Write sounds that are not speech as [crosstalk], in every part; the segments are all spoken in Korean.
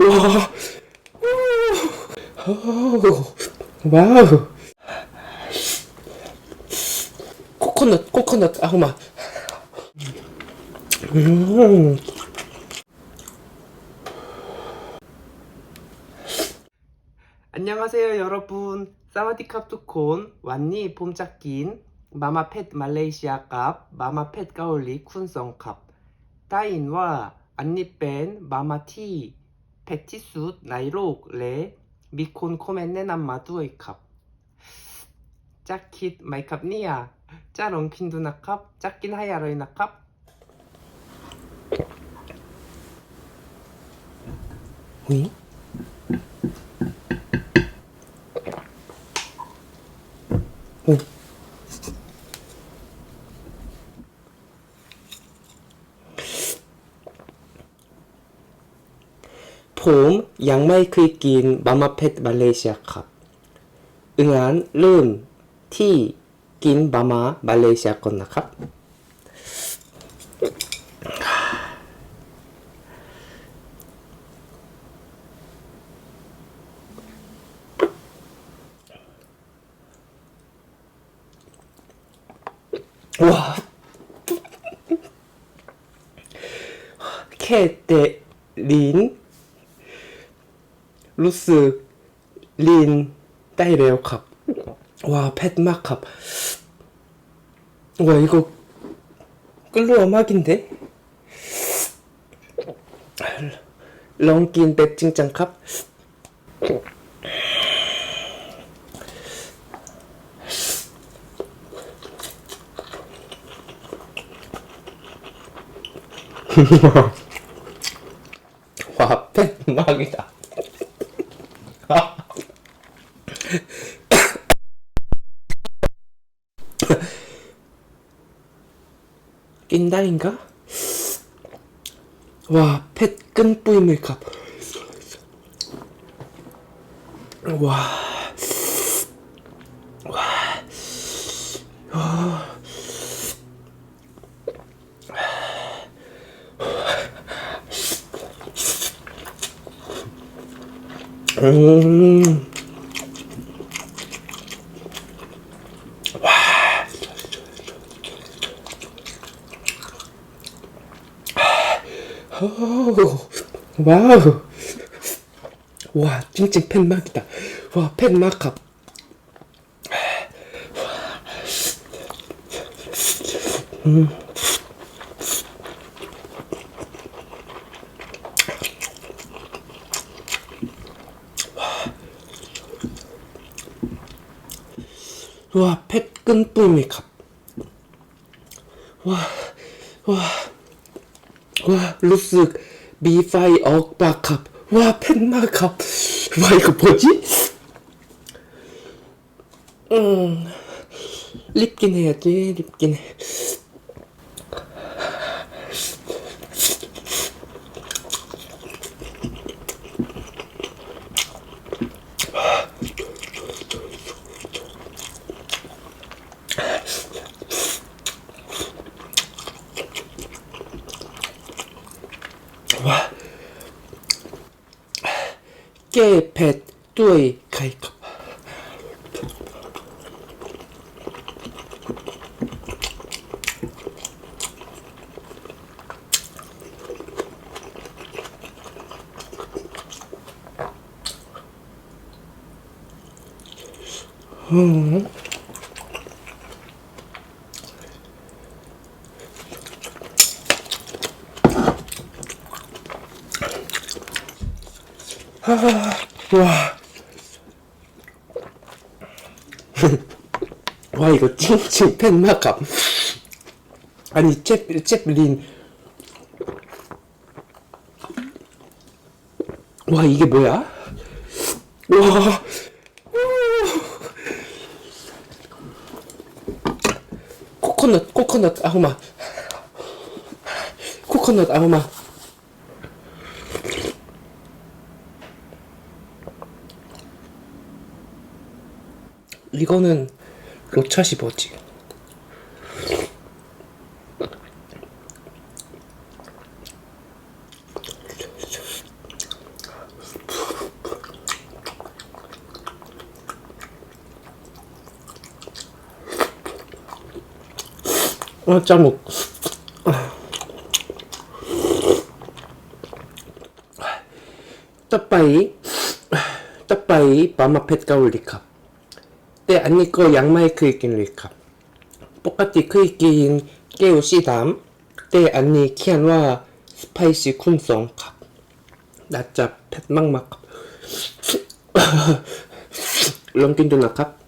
와. 오. 와우. 코코넛, 코코넛, 아우마. 음. 안녕하세요, 여러분. 사와디캅 투콘, 완니 봄짝긴, 마마펫 말레이시아 값, 마마펫 가올리 쿤성캅. 타인와 안니뺀 마마티, 베티숫 나이록 레, 미콘 코멘네 남마두의 캅. 짜킷 마이캅 니야, 짜롱킨두 나 캅, 짝긴 하야로이 나 캅. 응? 응. 봄 양마이크에 낀 마마펫 말레이시아 컵 응안 른티낀 마마 말레이시아 건나 컵와 캐테린 루스 린 따이레오 컵. 와, 팻마 컵. 와, 이거 끌로 음악인데? 렁킨 백징짱 컵. [laughs] 와, 팻막이다. 낀다인가? 와, 펫 끈 뿌임을 값. 와. 와. 음. 오, 와우. 와, 찡찡 팬막이다. 와, 팬막합. 와, 펫끈 뿌임이 갑. 와, 와. 와 루스 미파이 억바캅 와 펜마캅 와 이거 뭐지? 음 립긴 해야지 립긴 해 깨, 펫, 뚜이, 가이캅 와. [laughs] 와, 이거 찡찡 팬마감. 아니, 잽, 잽린. 와, 이게 뭐야? 와. 코코넛, 코코넛, 아우마. 코코넛, 아우마. 이거는 로차시 뭐지? 아, 짜먹. 아. 떡바이, 떡바이, 마마펫 가울리캅. 컵. 때 아니 거 양마이 크이긴 리컵. 똑같이 크이긴 깨우 시담. 때 아니 키안와 스파이시 쿤송 컵. 나짜 펫 막막 컵. 런킨도 나컵.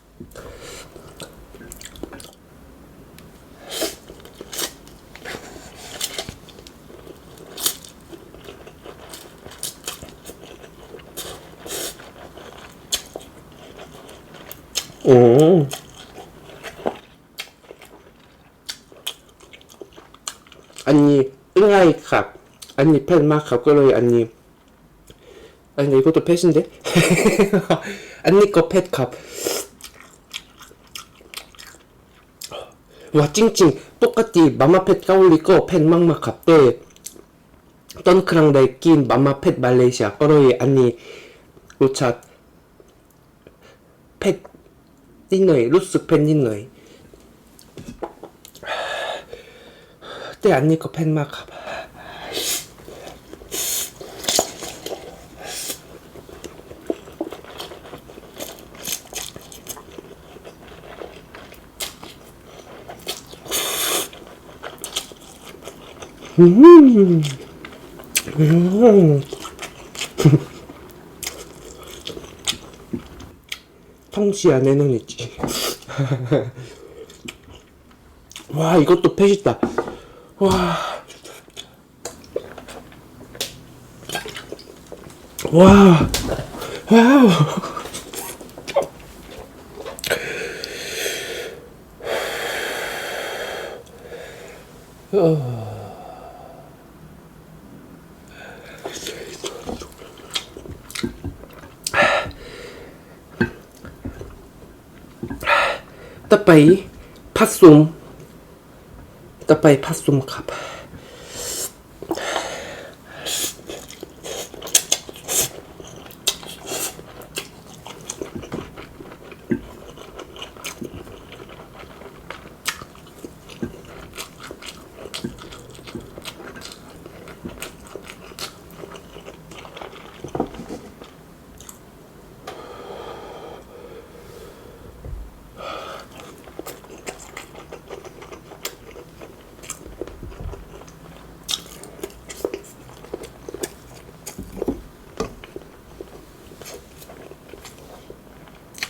아니, 응아이 컵. 아니, 펫마 컵. 그러니, 아니. 아니, 이것도 펫인데? [laughs] 아니, 거 펫컵. 와, 찡찡. 똑같이 마마펫 까올리고 펫 막막 컵. 때, 던크랑 내낀 마마펫 말레이시아. 그러니, 아니, 우차, 펫, 닌너이, 루스 펫 닌너이. 때 아니 거 펫마 컵. 음. 음. 통시 안에는 있지. [laughs] 와, 이것도 펫이다. 와. 와. 와우. 따빠이 팥솜 따빠이 팥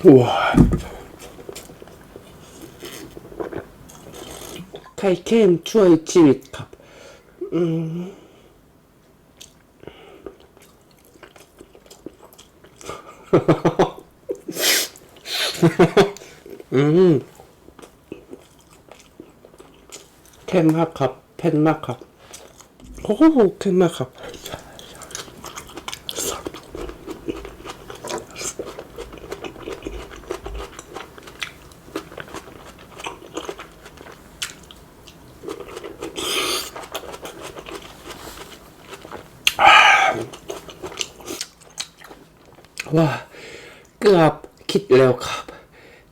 우와 카이켄 추어의 치윗 컵 음. [laughs] 음. 캔마컵, 펜마컵. 오, 캔마컵. ว่าเกือบคิดแล้วครับ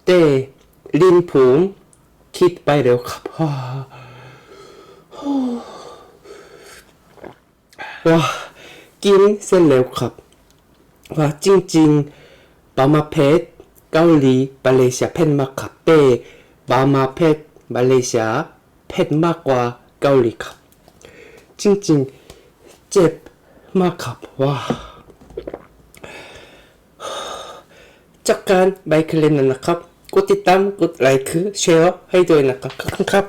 แต่ลินผมคิดไปแล้วครับว้าว้ากินเสร็จแล้วครับ ว่าจริงๆบามาเพชรเกาหลีมาเลเซียเพ่นมากครับแต่บามาเพชรมาเลเซียเพ่นมากกว่าเกาหลีครับ จริงๆเจ็บมากครับว้า จากการไบค์เลนนะครับ กดติดตาม กดไลค์ แชร์ให้ด้วยนะครับครับ